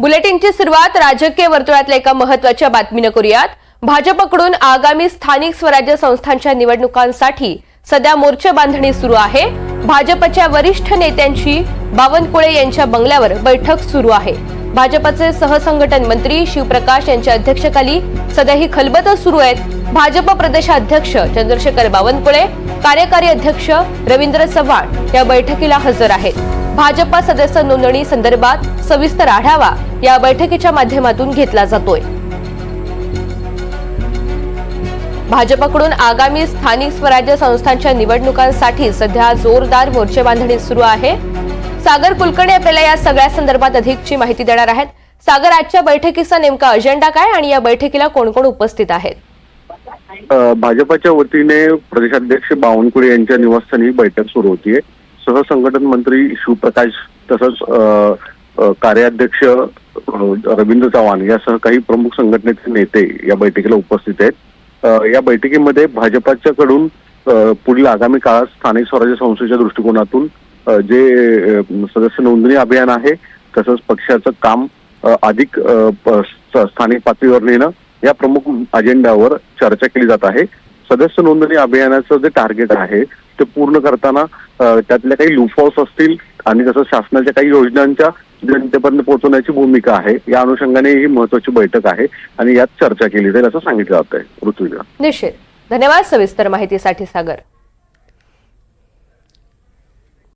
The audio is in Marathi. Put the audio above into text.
बुलेटिनची सुरुवात राजकीय वर्तुळातल्या एका महत्त्वाच्या बातमीनं करूयात. भाजपकडून आगामी स्थानिक स्वराज्य संस्थांच्या निवडणुकांसाठी सध्या मोर्चे बांधणी सुरू आहे. भाजपच्या वरिष्ठ नेत्यांची बावनकुळे यांच्या बंगल्यावर बैठक सुरू आहे. भाजपचे सहसंघटन मंत्री शिवप्रकाश यांच्या अध्यक्षतेखाली सध्या ही खलबत सुरू आहेत. भाजप प्रदेशाध्यक्ष चंद्रशेखर बावनकुळे कार्यकारी अध्यक्ष रवींद्र चव्हाण या बैठकीला हजर आहेत. भाजपा सदस्य नोंदणी संदर्भात सविस्तर आढावा या बैठकीच्या माध्यमातून घेतला जातोय. भाजपकडून आगामी स्थानिक स्वराज्य संस्थांच्या निवडणुकांसाठी सध्या जोरदार मोर्चे बांधणी सुरू आहे. सागर कुलकर्णी आपल्याला या सगळ्या संदर्भात अधिकची माहिती देणार आहेत. सागर आजच्या बैठकीचा नेमका अजेंडा काय आणि या बैठकीला कोण कोण उपस्थित आहेत? भाजपाच्या भाजपच्या वतीने प्रदेशाध्यक्ष बावनकुळे यांच्या निवासस्थानी ही बैठक सुरू होतीये. सहसंघटन मंत्री शिवप्रकाश तसंच कार्याध्यक्ष रवींद्र चव्हाण यासह काही प्रमुख संघटनेचे नेते या बैठकीला उपस्थित आहेत. या बैठकीमध्ये भाजपच्याकडून कडून पुढील आगामी काळात स्थानिक स्वराज्य संस्थेच्या दृष्टिकोनातून जे सदस्य नोंदणी अभियान आहे तसंच पक्षाचं काम अधिक स्थानिक पातळीवर नेणं या प्रमुख अजेंड्यावर चर्चा केली जात आहे. सदस्य नोंदणी अभियानाचं जे टार्गेट आहे ते पूर्ण करताना त्यातल्या काही लुफॉस असतील आणि तसं शासनाच्या काही योजनांच्या जनतेपर्यंत पोहोचवण्याची भूमिका आहे या अनुषंगाने ही महत्वाची बैठक आहे आणि यात चर्चा केली जाईल असं सांगितलं जात आहे ऋतुजा. निश्चित. धन्यवाद सविस्तर माहितीसाठी सागर.